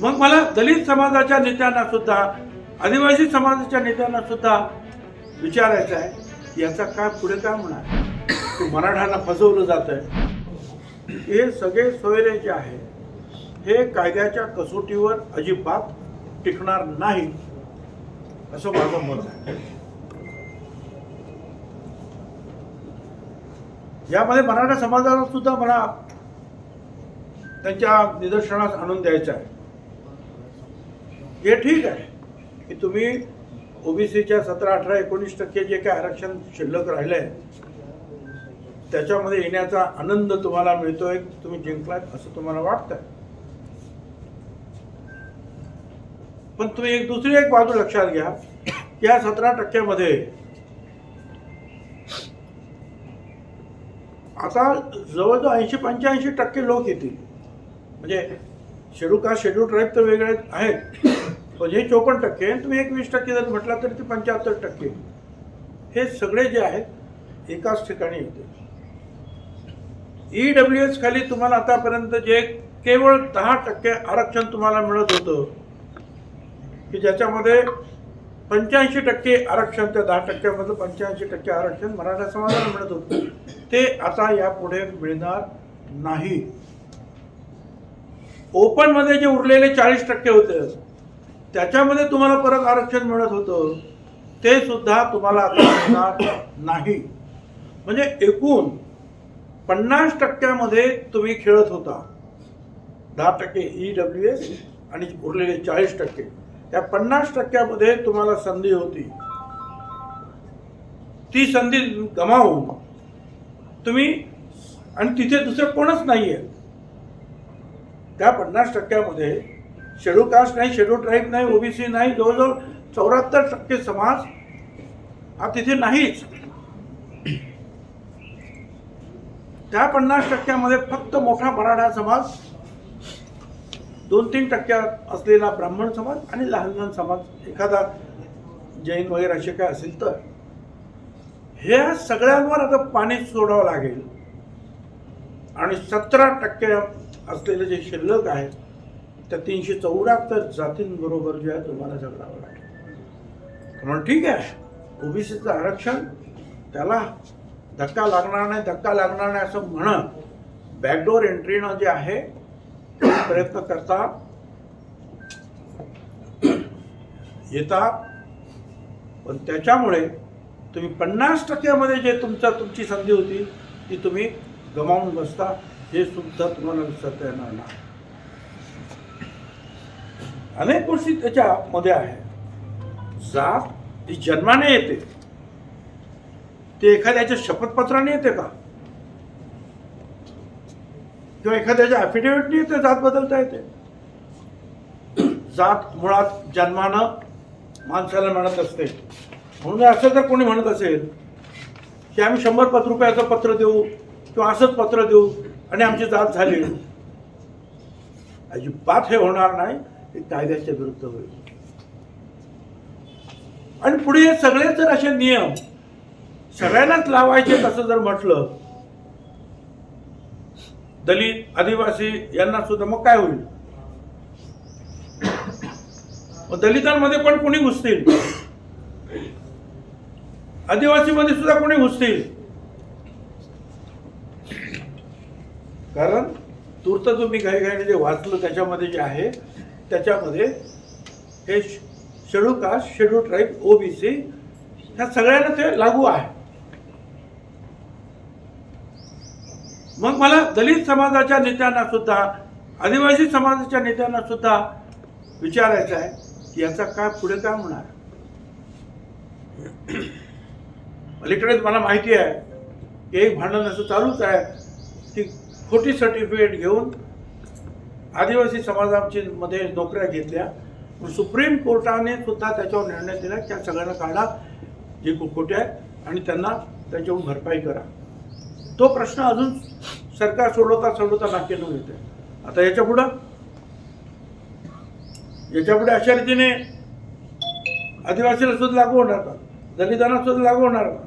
मग मला दलित समाजाच्या नेत्यांना सुद्धा आदिवासी समाजाच्या नेत्यांना सुद्धा विचारायचं आहे की याचा काय पुढे काय होणार? मराठ्यांना फसवलं जात आहे हे सगळे सोयरे जे आहे हे कायद्याच्या कसोटीवर अजिबात टिकणार नाही असं माझं मत आहे. यामध्ये मराठा समाजाला सुद्धा मला त्यांच्या निदर्शनास आणून द्यायचं आहे. हे ठीक आहे की तुम्ही ओबीसीच्या सतरा अठरा एकोणीस टक्के जे काय आरक्षण शिल्लक राहिलं आहे त्याच्यामध्ये येण्याचा आनंद तुम्हाला मिळतोय तुम्ही जिंकलात असं तुम्हाला वाटतंय. पण तुम्ही एक दुसरी एक बाजू लक्षात घ्या की या सतरा टक्क्यामध्ये आता जवळजवळ ऐंशी पंच्याऐंशी टक्के लोक येतील. म्हणजे शेड्यूल कास्ट शेड्यूल ट्राईब तर वेगळे आहेत. पण हे चोपन्न टक्के आणि तुम्ही एकवीस टक्के जर म्हटला तरी ते पंच्याहत्तर टक्के हे सगळे जे आहेत एकाच ठिकाणी येते. ई डब्ल्यू एस खाली तुम्हाला आतापर्यंत जे केवळ दहा टक्के आरक्षण तुम्हाला मिळत होतं की ज्याच्यामध्ये पंच्याऐंशी टक्के आरक्षण त्या दहा टक्क्यामधलं पंच्याऐंशी टक्के आरक्षण मराठा समाजाला मिळत होतं. ते आता यापुढे मिळणार नाही. ओपनमध्ये जे उरलेले चाळीस टक्के होते त्याच्यामध्ये तुम्हाला परत आरक्षण मिळत होतं. ते सुद्धा तुम्हाला आता मिळणार नाही. म्हणजे एकूण पन्नास टक्क्यामध्ये तुम्ही खेळत होता. दहा टक्के ई डब्ल्यू एस आणि उरलेले चाळीस टक्के. त्या पन्नास टक्क्यामध्ये तुम्हाला संधी होती. ती संधी गमावून तुम्ही आणि तिथे दुसरं कोणच नाहीये. त्या पन्नास टक्क्यामध्ये शेड्यूल कास्ट नाही शेड्यूल ट्राईब नाही ओबीसी नाही जवळजवळ चौऱ्याहत्तर टक्के समाज हा तिथे नाहीच. त्या पन्नास टक्क्यामध्ये फक्त मोठा मराठा समाज दोन तीन टक्क्यात असलेला ब्राह्मण समाज आणि लहान लहान समाज. एखादा जैन वगैरे असे काय असेल तर. ह्या सगळ्यांवर आता पाणी सोडावं लागेल. आणि सतरा टक्के असलेले जे शिल्लक आहेत त्या तीनशे चौऱ्याहत्तर जातींबरोबर जे आहे तुम्हाला झगडावं लागेल. म्हणून ठीक आहे ओबीसीचं आरक्षण त्याला धक्का लागणार नाही धक्का लागणार नाही असं म्हणत बॅकडोर एंट्रीनं जे आहे प्रयत्न करता येतात पण त्याच्यामुळे तुम्ही पन्नास टक्क्यामध्ये जे तुमचा तुमची संधी होती ती तुम्ही गमावून बसता हे सुद्धा तुम्हाला विसरता येणार नाही. अनेक गोष्टी त्याच्यामध्ये आहे. जात ही जन्माने येते. ते एखाद्याच्या शपथपत्राने येते का? किंवा एखाद्याच्या ॲफिडेव्हिटने येते जात बदलता येते. जात मुळात जन्मानं माणसाला मिळत असते. म्हणून असं जर कोणी म्हणत असेल की आम्ही शंभर पत रुपयाचं पत्र देऊ किंवा असंच पत्र देऊ आणि आमची जात झाली. अजिबात हे होणार नाही. हे कायद्याच्या विरुद्ध होईल. आणि पुढे हे सगळे जर असे नियम सगळ्यांनाच लावायचे असं जर म्हटलं दलित आदिवासी यांना सुद्धा मग काय होईल? मग दलितांमध्ये पण कोणी घुसतील? आदिवासीमध्ये सुद्धा कोणी घुसतील? कारण तूर्त तुम्ही काही काही जे वाचलं त्याच्यामध्ये जे आहे त्याच्यामध्ये हे schedule caste schedule tribe OBC ह्या सगळ्यांना ते लागू आहे. मग मला दलित समाजाच्या नेत्यांना सुद्धा आदिवासी समाजाच्या नेत्यांना सुद्धा विचारायचं आहे की याचा काय पुढे काय होणार? अलीकडेच मला माहिती आहे की एक भांडण असं चालूच आहे की खोटी सर्टिफिकेट घेऊन आदिवासी समाजाची मध्ये नोकऱ्या घेतल्या. पण सुप्रीम कोर्टाने सुद्धा त्याच्यावर निर्णय दिला की त्या सगळ्यांना काढा. जे खोटे आहेत आणि त्यांना त्याच्यावरून भरपाई करा. तो प्रश्न अजून सरकार सोडवता सोडवता नाकेनं येते आता याच्या पुढं? याच्यापुढे अशा रीतीने आदिवासीला सुद्धा लागू होणार का? दलितांना सुद्धा लागू होणार का?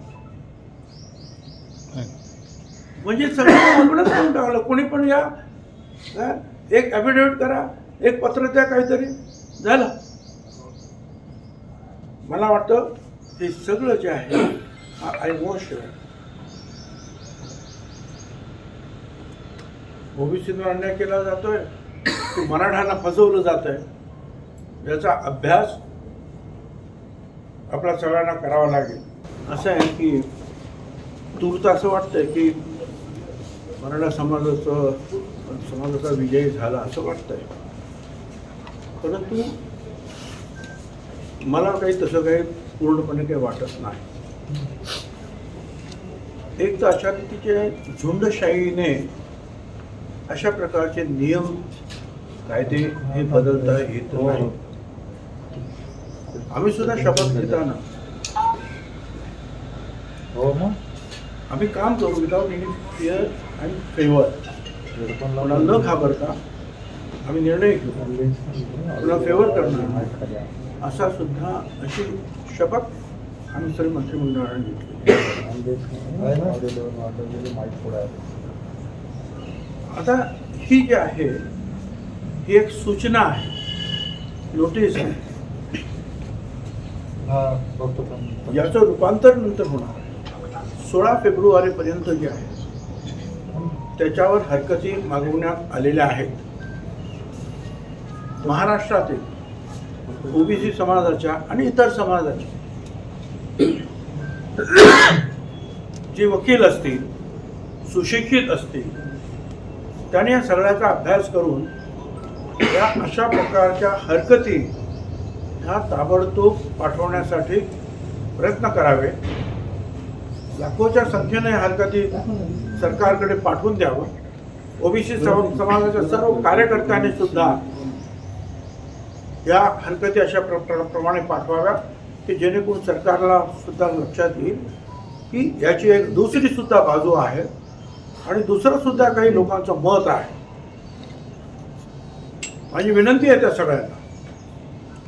म्हणजे सगळं टाकलं. कोणी पण या एक ॲफिडेव्हिट करा एक पत्र द्या काहीतरी. झालं. मला वाटतं हे सगळं जे आहे हा वॉश ओबीसीवर अन्याय केला जातोय की मराठ्यांना फसवलं जात आहे याचा अभ्यास आपल्या सगळ्यांना करावा लागेल. असं आहे की तूर्त असं वाटतंय की मराठा समाजाचं समाजाचा विजय झाला असं वाटतंय. परंतु मला काही तसं काही पूर्णपणे काही वाटत नाही. एक तर अशा रीतीचे झुंडशाहीने अशा प्रकारचे नियम कायदे हे बदलता येत नाही. आम्ही सुद्धा शपथ घेताना. हो आम्ही काम करू without any fear and favour कोणाला न घाबरता आम्ही निर्णय घेऊ. कोणाला फेवर करणार नाही. असा सुद्धा अशी शपथ आम्ही सर्व मंत्रिमंडळाने घेतली. आता ही जी आहे ही एक सूचना आहे. नोटीस आहे. याचं रूपांतर नंतर होणार. सोळा फेब्रुवारीपर्यंत जे आहे त्याच्यावर हरकती मागवण्यात आलेल्या आहेत. महाराष्ट्रातील ओबीसी समाजाच्या आणि इतर समाजाच्या जे वकील असतील सुशिक्षित असतील त्याने या सगळ्याचा अभ्यास करून या अशा प्रकारच्या हरकती ह्या ताबडतोब पाठवण्यासाठी प्रयत्न करावे. लाखोच्या संख्येने हरकती सरकारकडे पाठवून द्यावं. ओबीसी समाजाच्या सर्व कार्यकर्त्यांनी सुद्धा या हरकती अशा प्र प्रमाणे पाठवाव्या की जेणेकरून सरकारला सुद्धा लक्षात येईल की याची एक दुसरी सुद्धा बाजू आहे आणि दुसरं सुद्धा काही लोकांचं मत आहे. माझी विनंती आहे त्या सगळ्यांना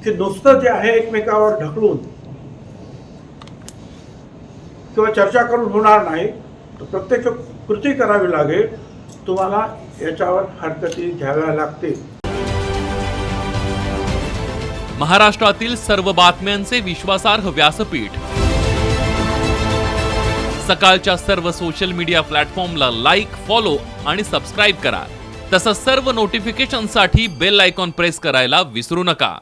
की नुसतं जे आहे एकमेकावर ढकलून किंवा चर्चा करून होणार नाही तर प्रत्यक्ष कृती करावी लागेल तुम्हाला याच्यावर हरकती घ्याव्या लागतील. महाराष्ट्रातील सर्व बातम्यांचे विश्वासार्ह व्यासपीठ. सकाळच्या सर्व सोशल मीडिया प्लॅटफॉर्मला लाईक फॉलो आणि सबस्क्राईब करा. तसंच सर्व नोटिफिकेशनसाठी बेल आयकॉन प्रेस करायला विसरू नका.